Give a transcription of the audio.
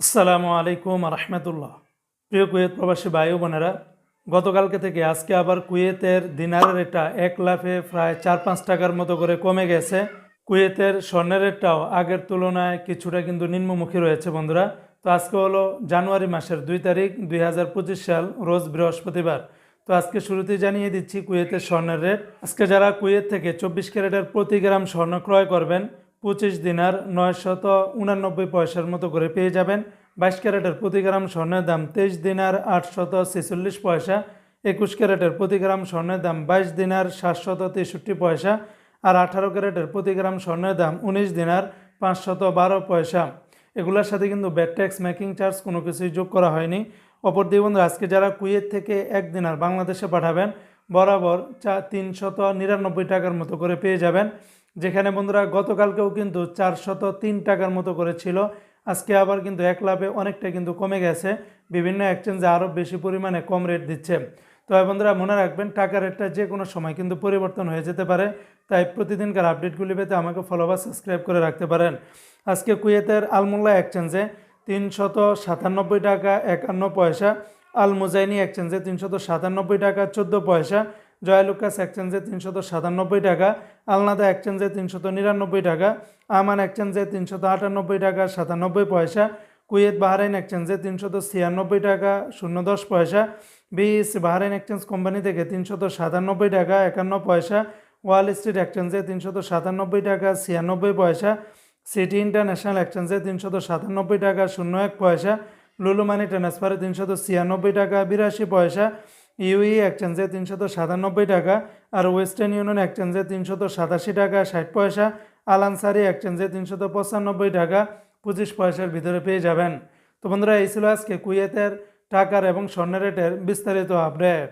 আসসালামু আলাইকুম রহমতুল্লাহ প্রিয় কুয়েত প্রবাসী ভাই বোনেরা, গতকালকে থেকে আজকে আবার কুয়েতের দিনারের রেটটা এক লাফে প্রায় চার পাঁচ টাকার মতো করে কমে গেছে। কুয়েতের স্বর্ণের রেটটাও আগের তুলনায় কিছুটা কিন্তু নিম্নমুখী রয়েছে বন্ধুরা। তো আজকে হলো জানুয়ারি মাসের দুই তারিখ, দুই হাজার পঁচিশ সাল, রোজ বৃহস্পতিবার। তো আজকে শুরুতেই জানিয়ে দিচ্ছি কুয়েতের স্বর্ণের রেট। আজকে যারা কুয়েত থেকে চব্বিশ ক্যারেটের প্রতি গ্রাম স্বর্ণ ক্রয় করবেন পঁচিশ দিনার নয়শত উনানব্বই পয়সার মতো করে পেয়ে যাবেন। বাইশ ক্যারেটের প্রতি গ্রাম স্বর্ণের দাম তেইশ দিনার আটশত ছেচল্লিশ পয়সা, একুশ ক্যারেটের প্রতি গ্রাম স্বর্ণের দাম বাইশ দিনার সাতশত তেষট্টি পয়সা আর আঠারো ক্যারেটের প্রতি গ্রাম স্বর্ণের দাম উনিশ দিনার পাঁচশত বারো পয়সা। এগুলোর সাথে কিন্তু ব্যাট ট্যাক্স, মেকিং চার্জ কোনো কিছুই যোগ করা হয়নি। অপর দিয়ে বন্ধুরা, আজকে যারা কুয়েত থেকে এক দিনার বাংলাদেশে পাঠাবেন, বরাবর চা তিনশত নিরানব্বই টাকার মতো করে পেয়ে যাবেন। যেখানে বন্ধুরা গতকালকেও কিন্তু চারশত তিন টাকার মতো করে ছিল। আজকে আবার কিন্তু এক লাভে অনেকটা কিন্তু কমে গেছে। বিভিন্ন এক্সচেঞ্জে আরও বেশি পরিমাণে কম রেট দিচ্ছে। তবে বন্ধুরা মনে রাখবেন, টাকা রেটটা যে কোনো সময় কিন্তু পরিবর্তন হয়ে যেতে পারে। তাই প্রতিদিনকার আপডেটগুলি পেতে আমাকে ফলো বা সাবস্ক্রাইব করে রাখতে পারেন। আজকে কুয়েতের আলমোল্লা এক্সচেঞ্জে তিনশত সাতানব্বই টাকা একান্ন পয়সা আল মুজাইনি এক্সচেঞ্জে তিনশত সাতানব্বই টাকা চোদ্দ পয়সা জয়ালুকাস এক্সচেঞ্জে তিনশত সাতানব্বই টাকা, আলনাদা এক্সচেঞ্জে তিনশত নিরানব্বই টাকা, আমান এক্সচেঞ্জে তিনশত আটানব্বই টাকা, সাতানব্বই পয়সা, কুয়েত বাহরাইন এক্সচেঞ্জে তিনশত ছিয়ানব্বই টাকা শূন্য দশ পয়সা, বিএস বাহরাইন এক্সচেঞ্জ কোম্পানি থেকে তিনশত সাতানব্বই টাকা, একান্ন পয়সা, ওয়াল স্ট্রিট এক্সচেঞ্জে তিনশত সাতানব্বই টাকা, ছিয়ানব্বই পয়সা, সিটি ইন্টারন্যাশনাল এক্সচেঞ্জে তিনশত সাতানব্বই টাকা, শূন্য এক পয়সা লুলু মানি ট্রান্সফারে তিনশত ছিয়ানব্বই টাকা, বিরাশি পয়সা ইউই এক্সচেঞ্জে তিনশত সাতানব্বই টাকা আর ওয়েস্টার্ন ইউনিয়ন এক্সচেঞ্জে তিনশত সাতাশি টাকা ষাট পয়সা। আলানসারি এক্সচেঞ্জে তিনশত পঁচানব্বই টাকা পঁচিশ পয়সার ভিতরে পেয়ে যাবেন। তো বন্ধুরা, এই ছিল আজকে কুয়েতের টাকার এবং স্বর্ণের রেটের বিস্তারিত আপডেট।